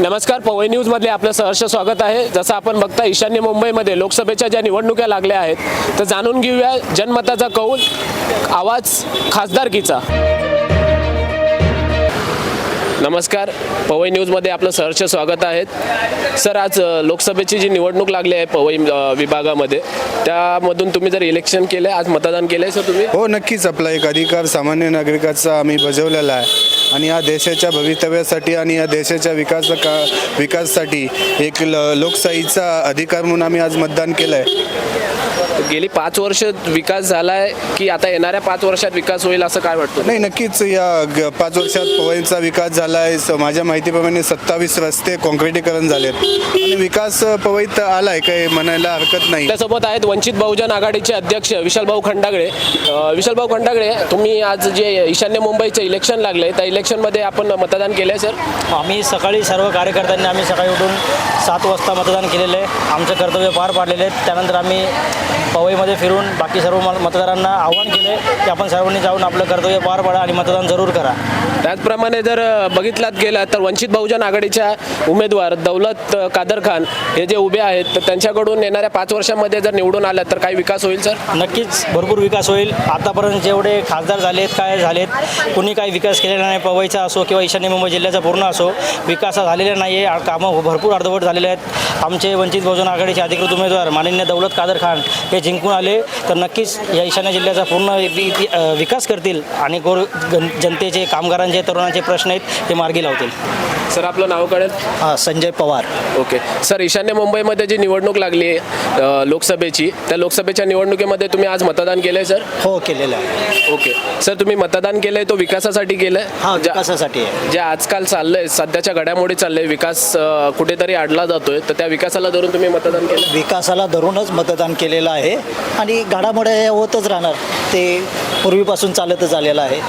नमस्कार पवई न्यूजमध्ये आपलं सहर्ष स्वागत आहे. जसं आपण बघता ईशान्य मुंबईमध्ये लोकसभेच्या ज्या निवडणुका लागल्या आहेत तर जाणून घेऊया जनमताचा कौल आवाज खासदारकीचा. नमस्कार पवई न्यूजमध्ये आपलं सहर्ष स्वागत आहे. सर आज लोकसभेची जी निवडणूक लागली आहे पवई विभागामध्ये त्यामधून तुम्ही जर इलेक्शन केलं आज मतदान केलं आहे सर तुम्ही? हो नक्कीच. आपला एक अधिकार सामान्य नागरिकाचा आम्ही बजावलेला आहे. आणि या देशाच्या भवितव्यासाठी आणि या देशाच्या विकास का विकासासाठी एक ल लोकशाहीचा अधिकार म्हणून आम्ही आज मतदान केलं आहे गेली पाच वर्ष विकास झाला आहे की आता येणाऱ्या पाच वर्षात विकास होईल असं काय वाटतं? नाही नक्कीच या ग- पाच वर्षात पवईचा विकास झाला आहे स- माझ्या माहितीप्रमाणे सत्तावीस रस्ते कॉन्क्रिटीकरण झालेत. आणि विकास पवईत आला आहे काही म्हणायला हरकत नाही. आपल्यासोबत आहेत वंचित बहुजन आघाडीचे अध्यक्ष विशालभाऊ खंडागळे. अ, विशालभाऊ खंडागळे तुम्ही आज जे ईशान्य मुंबईचं इलेक्शन लागले त्या इलेक्शनमध्ये आपण मतदान केलंय सर? आम्ही सकाळी सर्व कार्यकर्त्यांनी आम्ही सकाळी उठून सात वाजता मतदान केलेलं आहे. आमचं कर्तव्य पार पाडलेले आहेत त्यानंतर आम्ही पवईमध्ये फिरून बाकी सर्व मत- मतदारांना आव्हान केले की आपण सर्वांनी जाऊन आपलं कर्तव्य पार पाडा आणि मतदान जरूर करा. त्याचप्रमाणे जर बघितलात गेला तर वंचित बहुजन आघाडीच्या उमेदवार दौलत कादर खान हे जे उभे आहेत तर त्यांच्याकडून येणाऱ्या पाच वर्षामध्ये जर निवडून आल्या तर काही विकास होईल सर? नक्कीच भरपूर विकास होईल. आतापर्यंत जेवढे खासदार झालेत काय झालेत कुणी काही विकास केलेला नाही पवईचा असो किंवा ईशान्य मुंबई जिल्ह्याचा पूर्ण असो विकास हा झालेला नाही आहे कामं भरपूर अर्धवट झालेले आहेत. आमचे वंचित बहुजन आघाडीचे अधिकृत उमेदवार माननीय दौलत कादर खान हे जिंकून आले तर नक्कीच या ईशान्य जिल्ह्याचा पूर्ण विकास करतील आणि गोर जनतेचे कामगारांचे तरुणांचे प्रश्न आहेत ते मार्गी लावतील. सर आपलं नाव कळेल हां संजय पवार. ओके. सर ईशान्य मुंबईमध्ये जी निवडणूक लागली आहे लोकसभेची त्या लोकसभेच्या निवडणुकीमध्ये तुम्ही आज मतदान केलंय सर? हो केलेलं आहे. ओके. सर तुम्ही मतदान केलंय तो विकासासाठी केलंय? हां ज्या- विकासासाठी आहे. जे आजकाल चाललंय सध्याच्या घडामोडी चाललंय विकास अ, कुठेतरी अडला जातोय तर त्या विकासाला धरून तुम्ही मतदान केलं विकासाला धरूनच मतदान केलेलं आहे. आणि घडामोड्या या होतच राहणार. ते पूर्वीपासून चालतच आलेलं आहे.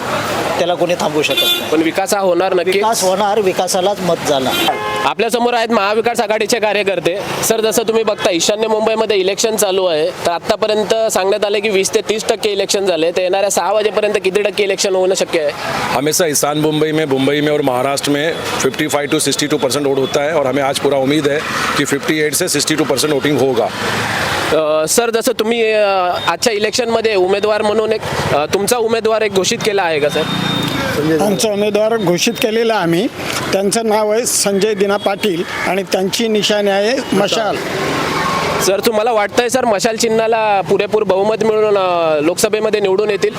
त्याला कोणी थांबवू शकत नाही. पण विकास हा होणार नक्की? विकास होणार विकासालाच मत जाणार. आपल्यासमोर आहेत महाविकास आघाडीचे कार्यकर्ते. सर जसं तुम्ही बघता ईशान्य मुंबईमध्ये इलेक्शन चालू आहे. तर आतापर्यंत सांगण्यात आले की वीस ते तीस टक्के इलेक्शन झाले. तर येणाऱ्या सहा वाजेपर्यंत किती टक्के इलेक्शन होणं शक्य आहे? हमेशा ईशान मुंबई में मुंबई में और महाराष्ट्र में 55 टू 62 परसेंट वोट होता है और हमें आज पूरा उम्मीद है कि 58 से 62 परसेंट वोटिंग होगा। अ, सर जसं तुम्ही आजच्या इलेक्शनमध्ये उमेदवार म्हणून एक तुमचा उमेदवार एक घोषित केला आहे का सर? आमचा उमेदवार घोषित केलेला आम्ही. त्यांचं नाव आहे संजय दिना पाटील आणि त्यांची निशाणी आहे मशाल. सर तुम्हाला वाटतंय सर मशाल चिन्हाला पुरेपूर बहुमत मिळून अ, लोकसभेमध्ये निवडून येतील?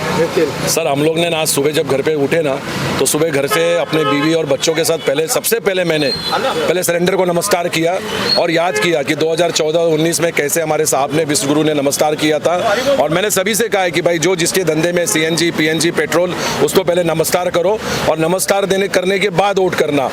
सर हम लोग ने ना आज सुबह जब घर पे उठे ना तो सुबह घर से अपने बीवी और बच्चों के साथ पहले सबसे पहले मैंने पहले सिलेंडर को नमस्कार किया और याद किया कि 2014-19 में कैसे हमारे साहब ने विश्वगुरु ने नमस्कार किया था। और मैंने सभी से कहा है कि भाई जो जिसके धंधे में सीएनजी पीएनजी पेट्रोल उसको पहले नमस्कार करो और नमस्कार देने करने के बाद वोट करना।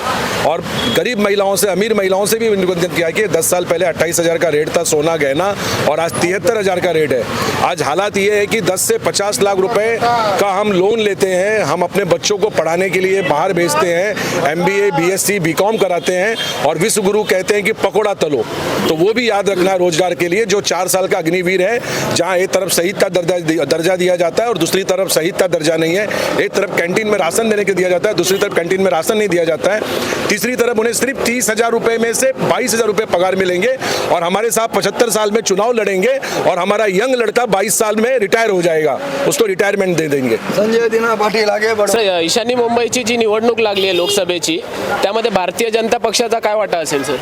और गरीब महिलाओं से अमीर महिलाओं से भी निवेदन किया कि दस साल पहले अट्ठाईस हज़ार का रेट था सोना गहना और आज तिहत्तर हज़ार का रेट है। आज हालात ये है कि 10 से 50 लाख रुपए का हम लोन लेते हैं, हम अपने बच्चों को पढ़ाने के लिए बाहर भेजते हैं M B A B S C B com कराते हैं और विश्व गुरु कहते हैं कि पकौड़ा तलो। तो वो भी याद रखना है रोज़गार के लिए, जो चार साल का अग्निवीर है, जहाँ एक तरफ़ शहीद का दर्जा दर्जा दिया जाता है और दूसरी तरफ़ शहीद का दर्जा नहीं है। एक तरफ़ कैंटीन में राशन देने के दिया जाता है, दूसरी तरफ़ कैंटीन में राशन नहीं दिया जाता है। तीसरी तरफ़ उन्हें सिर्फ़ तीस हज़ार रुपए में से बाईस हज़ार रुपए पगार मिलेंगे और हमारे साथ पचहत्तर साल में चुनाव लड़ेंगे और हमारा यंग लड़का बाईस साल में रिटायर हो जाएगा। उसको रिटायरमेंट दे देंगे। संजय दिना पाटील आगे सर ईशान्य मुंबईची जी निवडणूक लागली आहे लोकसभेची त्यामध्ये भारतीय जनता पक्षाचा काय वाटा असेल सर?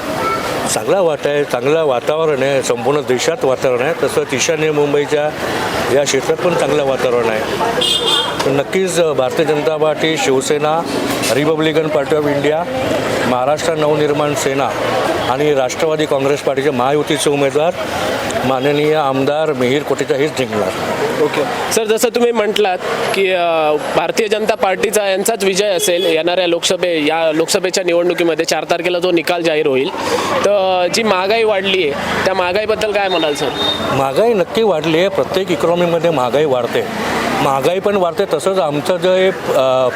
चांगला वाट आहे चांगलं वातावरण आहे संपूर्ण देशात वातावरण आहे. तसं ईशान्य मुंबईच्या या क्षेत्रात पण चांगलं वातावरण आहे. तर नक्कीच Bharatiya Janata party Shivsena Republican party of India Maharashtra Navnirman Sena आणि राष्ट्रवादी काँग्रेस पार्टीचे महायुतीचे उमेदवार माननीय आमदार मिहीर कोटेचा हेच जिंकणार. ओके. सर जसं तुम्ही म्हटलात की भारतीय जनता पार्टीचा यांचाच विजय असेल येणाऱ्या लोकसभे या लोकसभेच्या निवडणुकीमध्ये चार तारखेला जो निकाल जाहीर होईल तर जी महागाई वाढली आहे त्या महागाईबद्दल काय म्हणाल सर? महागाई नक्की वाढली आहे प्रत्येक इकॉनॉमीमध्ये महागाई वाढते. महागाई पण वाढते तसंच आमचं जे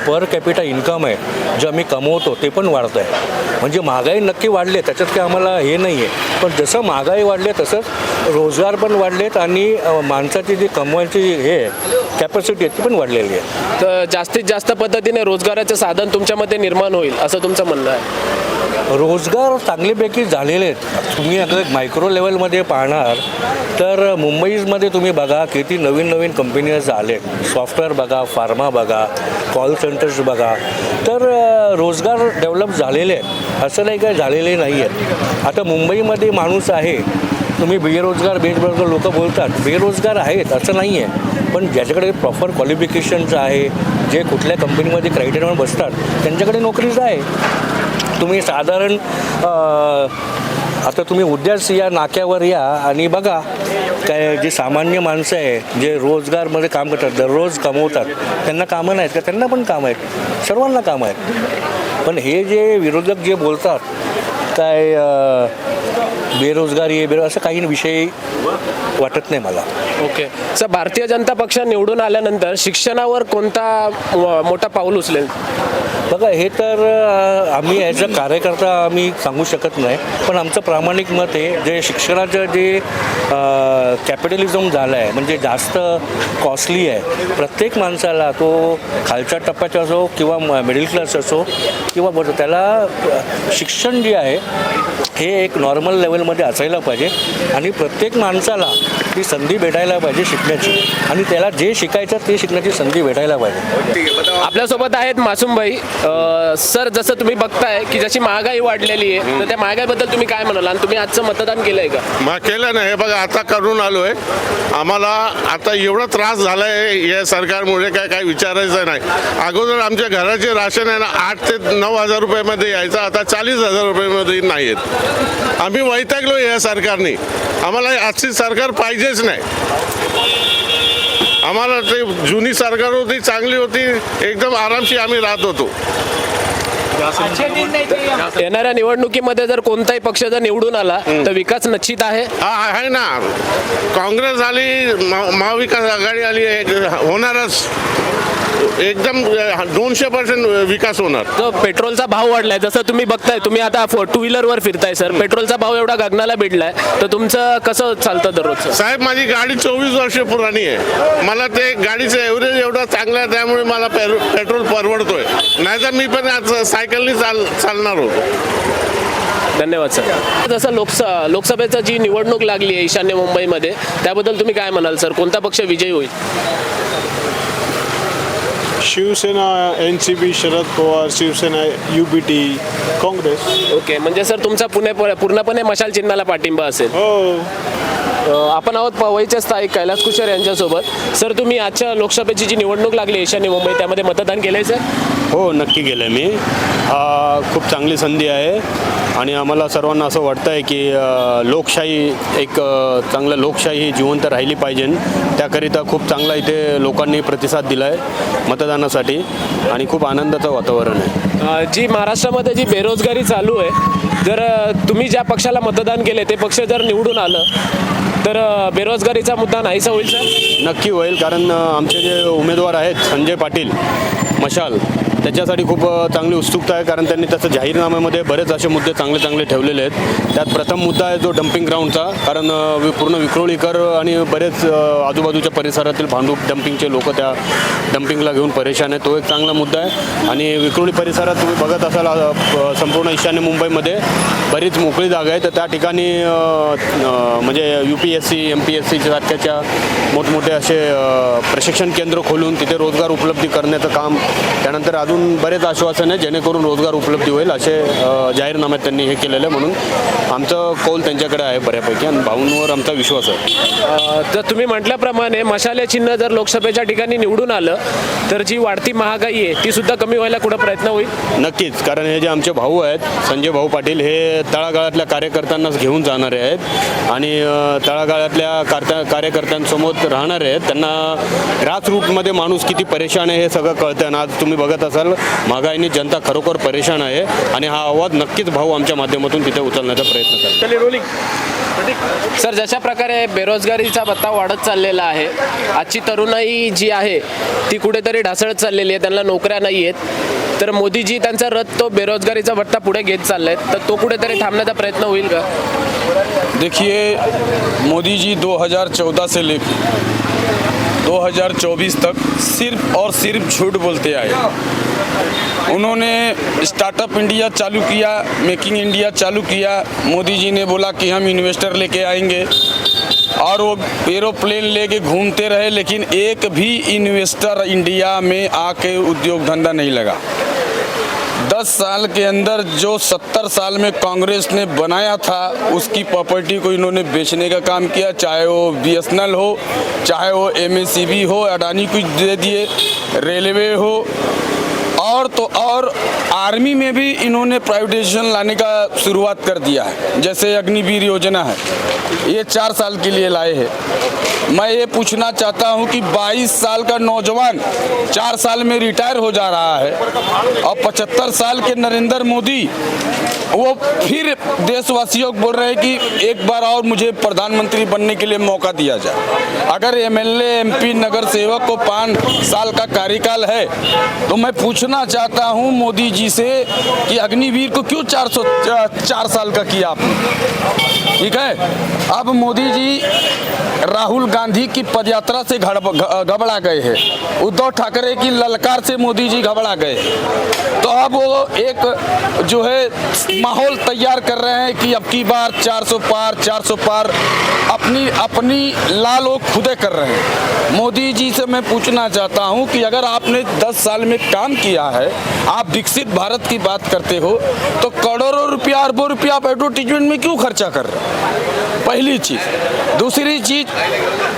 पर कॅपिटा इन्कम आहे जे आम्ही कमवतो ते पण वाढतं आहे. म्हणजे महागाई नक्की वाढली आहे त्याच्यात काही आम्हाला हे नाही आहे पण जसं महागाई वाढली आहे तसंच रोजगार पण वाढलेत आणि माणसाची जी कमवायची हे कॅपॅसिटी आहे ती पण वाढलेली आहे. तर जास्तीत जास्त पद्धतीने रोजगाराचं साधन तुमच्या मते निर्माण होईल असं तुमचं म्हणणं आहे? रोजगार चांगल्यापैकी झालेले आहेत. तुम्ही अगर मायक्रो लेवलमध्ये पाहणार तर मुंबईमध्ये तुम्ही बघा किती नवीन नवीन कंपनीज आले सॉफ्टवेअर बघा फार्मा बघा कॉल सेंटर्स बघा. तर रोजगार डेव्हलप झालेले आहेत. असं नाही काय झालेले नाही आहेत. आता मुंबईमध्ये माणूस आहे. तुम्ही बेरोजगार बेरोजगार लोक बोलतात. बेरोजगार आहेत असं नाही आहे. पण ज्याच्याकडे प्रॉपर क्वालिफिकेशनचं आहे जे कुठल्या कंपनीमध्ये क्रायटेरियावर बसतात त्यांच्याकडे नोकरीच आहे. तुम्ही साधारण आता तुम्ही उद्याच या नाक्यावर या आणि बघा काय जे सामान्य माणसं आहे जे रोजगारमध्ये काम करतात दररोज कमवतात त्यांना कामं नाहीत का? त्यांना पण काम आहेत. सर्वांना कामं आहेत. पण हे जे विरोधक जे बोलतात काय बेरोजगारी आहे बेरो असं काही विषय वाटत नाही मला. ओके. सर भारतीय जनता पक्ष निवडून आल्यानंतर शिक्षणावर कोणता म- मोठा पाऊल उचलेल? बघा हे तर अ, आम्ही ॲज अ कार्यकर्ता आम्ही सांगू शकत नाही पण आमचं प्रामाणिक मत आहे जे शिक्षणाचं जे कॅपिटलिझम झालं आहे म्हणजे जास्त कॉस्टली आहे प्रत्येक माणसाला तो खालच्या टप्प्याचा असो किंवा मिडल क्लास असो किंवा बरं त्याला शिक्षण जे आहे हे एक नॉर्मल लेवलमध्ये असायला पाहिजे आणि प्रत्येक माणसाला ती संधी भेटायला पाहिजे शिकण्याची. आणि त्याला जे शिकायचं ते शिकण्याची संधी भेटायला पाहिजे. आपल्यासोबत आहेत मासूमबाई सर जसं तुम्ही बघताय की जशी महागाई वाढलेली आहे तर त्या महागाईबद्दल तुम्ही काय म्हणाल? आणि तुम्ही आजचं मतदान केलंय का? मग केलं ना हे बघा आता करून आलो आहे आम्हाला आता एवढा त्रास झाला आहे या सरकारमुळे काय काय विचारायचं नाही. अगोदर आमच्या घराचे राशन आहे ना आठ ते नऊ हजार रुपयामध्ये यायचं आता चाळीस हजार रुपयामध्ये नाही येत. आम्ही वैतागलो या सरकारने. आम्हाला आजची सरकार पाहिजेच नाही. आम्हाला ते जुनी सरकार होती चांगली होती एकदम आरामशी आम्ही राहत होतो. येणाऱ्या निवडणुकीमध्ये जर कोणताही पक्ष जर निवडून आला तर विकास निश्चित आहे? हा आहे ना. काँग्रेस आली महा- महाविकास आघाडी आली होणारच. एकदम दोनशे पर्सेंट विकास होणार. जो पेट्रोलचा भाव वाढलाय. जसं तुम्ही बघताय तुम्ही आता टू व्हीलरवर फिरताय सर पेट्रोलचा भाव एवढा गगनाला भिडलाय तर तुमचं कसं चालतं दररोजचं? साहेब माझी गाडी चोवीस वर्ष पुराणी आहे. मला ते गाडीचं एव्हरेज एवढं चांगलं आहे त्यामुळे मला पेट्रोल परवडतोय. नाहीतर मी पण आज सायकलनी चाल चालणार होतो. धन्यवाद सर जसं लोकस लोकसभेचं जी निवडणूक लागली आहे ईशान्य मुंबईमध्ये त्याबद्दल तुम्ही काय म्हणाल सर कोणता पक्ष विजयी होईल? Shivsena N C P Sharad Pawar Shivsena U B T Congress. Okay म्हणजे सर तुमचा पुणे पूर्णपणे मशाल चिन्हाला पाठिंबा असेल. हो. आपण आहोत पवईचे स्थायिक कैलास कुशर यांच्यासोबत. सर तुम्ही आजच्या लोकसभेची जी निवडणूक लागली ईशान्य मुंबई त्यामध्ये मतदान केलंय सर? हो नक्की केलं मी. हा खूप चांगली संधी आहे. आणि आम्हाला सर्वांना असं वाटतं आहे की लोकशाही एक चांगलं लोकशाही ही जिवंत राहिली पाहिजे. त्याकरिता खूप चांगला इथे लोकांनी प्रतिसाद दिला आहे मतदानासाठी. आणि खूप आनंदाचं वातावरण आहे. जी महाराष्ट्रामध्ये जी बेरोजगारी चालू आहे जर तुम्ही ज्या पक्षाला मतदान केले ते पक्ष जर निवडून आलं तर बेरोजगारीचा मुद्दा नाहीसा होईल सर? नक्की होईल कारण आमचे जे उमेदवार आहेत संजय पाटील मशाल त्याच्यासाठी खूप चांगली उत्सुकता आहे कारण त्यांनी तसं जाहीरनाम्यामध्ये बरेच असे मुद्दे चांगले चांगले ठेवलेले आहेत. त्यात प्रथम मुद्दा आहे जो डम्पिंग ग्राउंडचा कारण वि- पूर्ण विक्रोळीकर आणि बरेच आजूबाजूच्या परिसरातील भांडूप डम्पिंगचे लोक त्या डम्पिंगला घेऊन परेशान आहे तो एक चांगला मुद्दा आहे. आणि विक्रोळी परिसरात तुम्ही बघत असाल प- संपूर्ण ईशान्य मुंबईमध्ये बरीच मोकळी जागा आहे तर त्या ठिकाणी म्हणजे U P S C M P S C सारख्याच्या मोठमोठे असे प्रशिक्षण केंद्र खोलून तिथे रोजगार उपलब्धी करण्याचं काम त्यानंतर अजून बरेच आश्वासन आहे जेणेकरून रोजगार उपलब्धी होईल असे जाहीरनाम्यात त्यांनी हे केलेलं आहे म्हणून आमचं कौल त्यांच्याकडे आहे बऱ्यापैकी आणि भाऊंवर आमचा विश्वास आहे. तर तुम्ही म्हटल्याप्रमाणे मशाले चिन्ह जर लोकसभेच्या ठिकाणी निवडून आलं तर जी वाढती महागाई आहे ती सुद्धा कमी व्हायला कुठं प्रयत्न होईल? नक्कीच कारण हे जे आमचे भाऊ आहेत संजय भाऊ पाटील हे तळागाळातल्या कार्यकर्त्यांनाच घेऊन जाणारे आहेत आणि तळागाळातल्या कार्य कार्यकर्त्यांसमोर राहणारे आहेत. त्यांना ग्रास रूटमध्ये माणूस किती परेशान आहे हे सगळं कळतं आणि आज तुम्ही बघत असाल महागाईने जनता खरोखर परेशान आहे आणि हा आवाज नक्कीच भाऊ आमच्या माध्यमातून तिथे उचलण्याचा प्रयत्न करतात सर जशा प्रकारे बेरोजगारीचा भत्ता वाढत चाललेला आहे आजची तरुणाई जी आहे ती कुठेतरी ढासळत चाललेली आहे त्यांना नोकऱ्या नाही आहेत. तर मोदीजी त्यांचा रथ तो बेरोजगारीचा भत्ता पुढे घेत चाललाय तर तो कुठेतरी थांबण्याचा प्रयत्न होईल का? देखिए मोदी जी 2014 से ले 2024 तक सिर्फ़ और सिर्फ़ झूठ बोलते आए। उन्होंने स्टार्टअप इंडिया चालू किया, मेकिंग इंडिया चालू किया। मोदी जी ने बोला कि हम इन्वेस्टर लेके आएँगे। और वो एरोप्लेन लेके घूमते रहे, लेकिन एक भी इन्वेस्टर इंडिया में आके उद्योग धंधा नहीं लगा। दस साल के अंदर जो सत्तर साल में कांग्रेस ने बनाया था, उसकी प्रॉपर्टी को इन्होंने बेचने का काम किया, चाहे वो बीएसएनएल हो, चाहे वो एम हो, अडानी को दे दिए, रेलवे हो और तो और आर्मी में भी इन्होंने प्राइवेटाइजेशन लाने का शुरुआत कर दिया है। जैसे अग्निवीर योजना है, ये चार साल के लिए लाए हैं। मैं ये पूछना चाहता हूँ कि 22 साल का नौजवान चार साल में रिटायर हो जा रहा है और 75 साल के नरेंद्र मोदी वो फिर देशवासियों को बोल रहे हैं कि एक बार और मुझे प्रधानमंत्री बनने के लिए मौका दिया जाए। अगर एमएलए, एमपी, नगर सेवक को पाँच साल का कार्यकाल है तो मैं पूछना चाहता हूँ मोदी जी से कि अग्निवीर को क्यों चार सौ, चार साल का किया आपने? ठीक है? अब मोदी जी राहुल गांधी की पदयात्रा से घबरा गए हैं। उद्धव ठाकरे की ललकार से मोदी जी घबरा गए। तो अब वो एक जो है, माहौल तैयार कर रहे हैं कि अब की बार 400 पार 400 पार अपनी अपनी लाल वो खुदे कर रहे हैं। मोदी जी से मैं पूछना चाहता हूँ कि अगर आपने 10 साल में काम किया है, आप विकसित भारत की बात करते हो तो करोड़ों रुपया, अरबों रुपया आप एडवर्टीजमेंट में क्यों खर्चा कर रहे हैं? पहली चीज़। दूसरी चीज़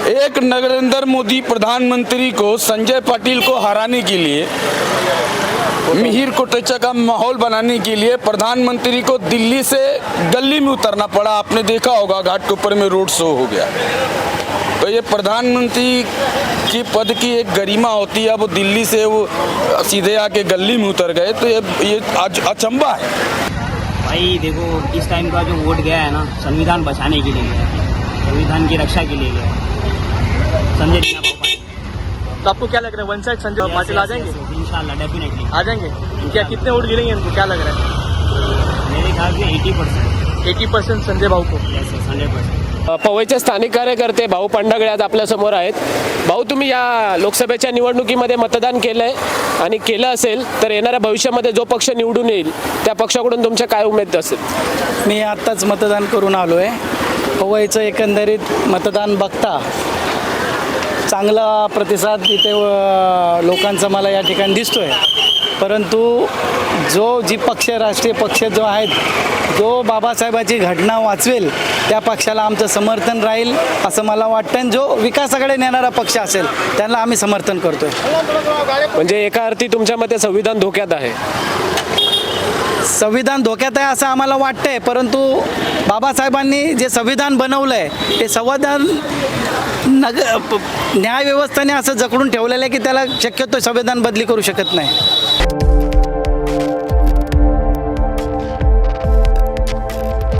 एक नरेंद्र मोदी प्रधानमंत्री को संजय पाटिल को हराने के लिए, मिहिर कोटेचा का माहौल बनाने के लिए प्रधानमंत्री को दिल्ली से गली में उतरना पड़ा। आपने देखा होगा घाट के ऊपर में रोड शो हो गया। तो ये प्रधानमंत्री की पद की एक गरिमा होती है। वो दिल्ली से वो सीधे आके गली में उतर गए तो ये ये अच- अचंबा है। भाई, देखो, इस टाइम का जो वोट गया है ना, संविधान बचाने के लिए। संविधान की रक्षा के लिए गया है संजय दीना भोपाल तो आपको क्या लग रहा है? वन साइड संजय पाटिल आ जाएंगे? इंशाल्लाह डेफिनेटली आ जाएंगे? क्या कितने वोट गिरेंगे इनको क्या लग रहा है? मेरे ख्याल से eighty percent eighty percent Sanjay भाऊ को? हंड्रेड परसेंट पवईचे स्थानिक कार्यकर्ते भाऊ पांडगळे आज आपल्यासमोर आहेत. भाऊ तुम्ही या लोकसभेच्या निवडणुकीमध्ये मतदान केलंय आणि केलं असेल तर येणाऱ्या भविष्यामध्ये जो पक्ष निवडून येईल त्या पक्षाकडून तुमच्या काय उमेद असेल? मी आत्ताच मतदान करून आलो आहे पवईचं एकंदरीत मतदान बघता. चांगला प्रतिसाद इथे लोकांचा मला या ठिकाणी दिसतो आहे परंतु जो जी पक्ष राष्ट्रीय पक्ष जो आहेत जो बाबासाहेबाची घटना वाचवेल त्या पक्षाला आमचं समर्थन राहील असं मला वाटतं. आणि जो विकासाकडे नेणारा पक्ष असेल त्यांना आम्ही समर्थन करतोय. म्हणजे एका अर्थी तुमच्या मते संविधान धोक्यात आहे? संविधान धोक्यात आहे असं आम्हाला वाटतंय परंतु बाबासाहेबांनी जे संविधान बनवलं आहे ते संविधान नग न्यायव्यवस्थेने असं जकडून ठेवलेलं आहे की त्याला शक्यतो संविधान बदली करू शकत नाही.